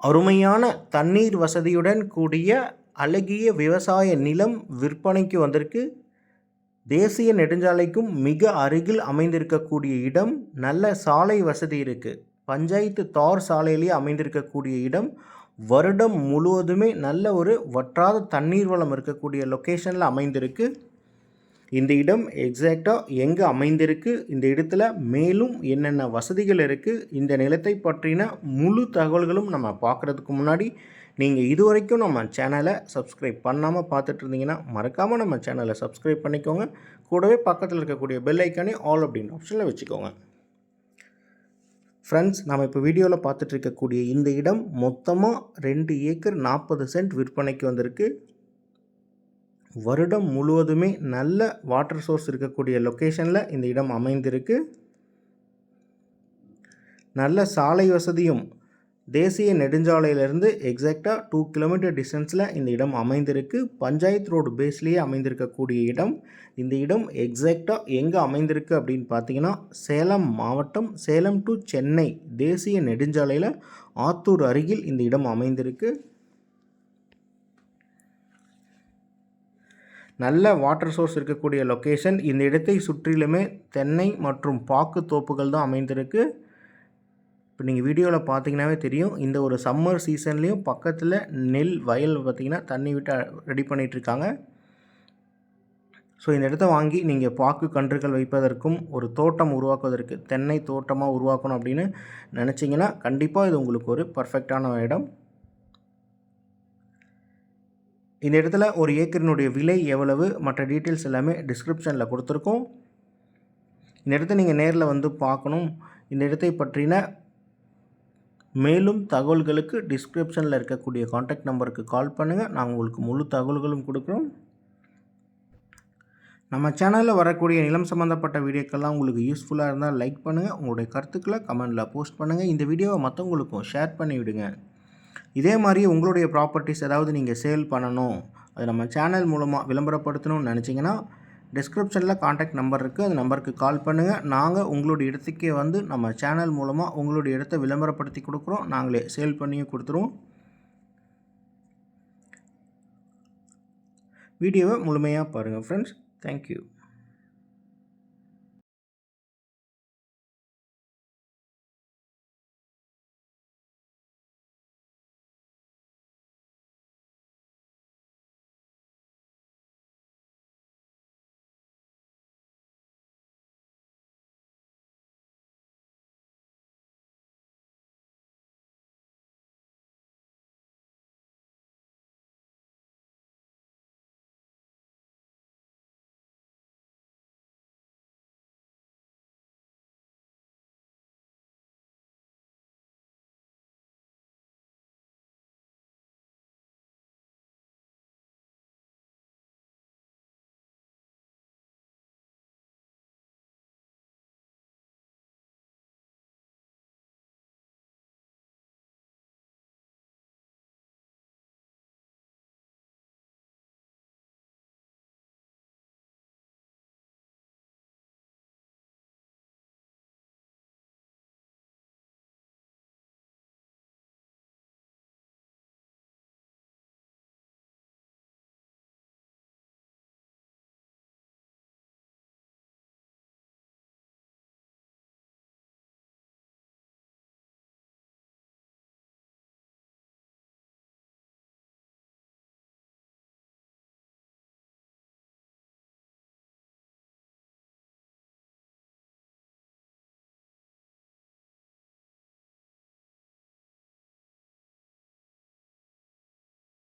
அருமையான தண்ணீர் வசதியுடன் கூடிய அழகிய விவசாய நிலம் விற்பனைக்கு வந்திருக்கு. தேசிய நெடுஞ்சாலைக்கும் மிக அருகில் அமைந்திருக்கக்கூடிய இடம் நல்ல சாலை வசதி இருக்குது பஞ்சாயத்து தார் சாலையிலேயே அமைந்திருக்கக்கூடிய இடம். வருடம் முழுவதுமே நல்ல ஒரு வற்றாத தண்ணீர் வளம் இருக்கக்கூடிய லொக்கேஷனில் அமைந்திருக்கு. இந்த இடம் எக்ஸாக்டாக எங்கே அமைந்திருக்கு இந்த இடத்துல மேலும் என்னென்ன வசதிகள் இருக்குது இந்த நிலத்தை பற்றின முழு தகவல்களும் நம்ம பார்க்குறதுக்கு முன்னாடி நீங்கள் இதுவரைக்கும் நம்ம சேனலை சப்ஸ்கிரைப் பண்ணாமல் பார்த்துட்டு இருந்தீங்கன்னா மறக்காமல் நம்ம சேனலை சப்ஸ்கிரைப் பண்ணிக்கோங்க. கூடவே பக்கத்தில் இருக்கக்கூடிய பெல் ஐக்கானே ஆல் அப்படின்னு ஆப்ஷனில் வச்சுக்கோங்க. ஃப்ரெண்ட்ஸ் நம்ம இப்போ வீடியோவில் பார்த்துட்டு இருக்கக்கூடிய இந்த இடம் மொத்தமாக ரெண்டு ஏக்கர் நாற்பது சென்ட் விற்பனைக்கு வந்திருக்கு. வருடம் முழுவதுமே நல்ல வாட்டர் சோர்ஸ் இருக்கக்கூடிய லொக்கேஷனில் இந்த இடம் அமைந்திருக்கு. நல்ல சாலை வசதியும் தேசிய நெடுஞ்சாலையிலிருந்து எக்ஸாக்டாக டூ கிலோமீட்டர் டிஸ்டன்ஸில் இந்த இடம் அமைந்திருக்கு. பஞ்சாயத்து ரோடு பேஸ்லேயே அமைந்திருக்கக்கூடிய இடம். இந்த இடம் எக்ஸாக்டாக எங்கே அமைந்திருக்கு அப்படின்னு பார்த்தீங்கன்னா சேலம் மாவட்டம் சேலம் டு சென்னை தேசிய நெடுஞ்சாலையில் ஆத்தூர் அருகில் இந்த இடம் அமைந்திருக்கு. நல்ல வாட்டர் சோர்ஸ் இருக்கக்கூடிய லொக்கேஷன் இந்த இடத்தை சுற்றிலுமே தென்னை மற்றும் பாக்கு தோப்புகள் தான் அமைந்திருக்கு. இப்போ நீங்கள் வீடியோவில் பார்த்தீங்கன்னாவே தெரியும். இந்த ஒரு சம்மர் சீசன்லேயும் பக்கத்தில் நெல் வயல் பார்த்திங்கன்னா தண்ணி விட்டு ரெடி பண்ணிகிட்ருக்காங்க ஸோ இந்த இடத்த வாங்கி நீங்கள் பாக்கு கன்றுகள் வைப்பதற்கும் ஒரு தோட்டம் உருவாக்குவதற்கு தென்னை தோட்டமாக உருவாக்கணும் அப்படின்னு நினச்சிங்கன்னா கண்டிப்பாக இது உங்களுக்கு ஒரு பர்ஃபெக்டான இடம். இந்த இடத்துல ஒரு ஏக்கரினுடைய விலை எவ்வளவு? மற்ற டீட்டெயில்ஸ் எல்லாமே டிஸ்கிரிப்ஷனில் கொடுத்துருக்கோம். இந்த இடத்த நீங்கள் நேரில் வந்து பார்க்கணும். இந்த இடத்தை பற்றின மேலும் தகவல்களுக்கு டிஸ்கிரிப்ஷனில் இருக்கக்கூடிய காண்டாக்ட் நம்பருக்கு கால் பண்ணுங்கள் நாங்கள் உங்களுக்கு முழு தகவல்களும் கொடுக்குறோம். நம்ம சேனலில் வரக்கூடிய நிலம் சம்மந்தப்பட்ட வீடியோக்கெல்லாம் உங்களுக்கு யூஸ்ஃபுல்லாக இருந்தால் லைக் பண்ணுங்கள் உங்களுடைய கருத்துக்களை கமெண்டில் போஸ்ட் பண்ணுங்கள் இந்த வீடியோவை மற்றவங்களுக்கும் ஷேர் பண்ணி விடுங்க இதே மாதிரி உங்களுடைய ப்ராப்பர்ட்டிஸ் ஏதாவது நீங்கள் சேல் பண்ணணும் அது நம்ம சேனல் மூலமாக விளம்பரப்படுத்தணும்னு நினச்சிங்கன்னா டிஸ்கிரிப்ஷனில் காண்டாக்ட் நம்பர் இருக்குது அந்த நம்பருக்கு கால் பண்ணுங்கள் நாங்கள் உங்களுடைய இடத்துக்கே வந்து நம்ம சேனல் மூலமாக உங்களுடைய இடத்த விளம்பரப்படுத்தி கொடுக்குறோம். நாங்களே சேல் பண்ணியும் கொடுத்துருவோம். வீடியோவை முழுமையாக பாருங்கள் ஃப்ரெண்ட்ஸ் தேங்க்யூ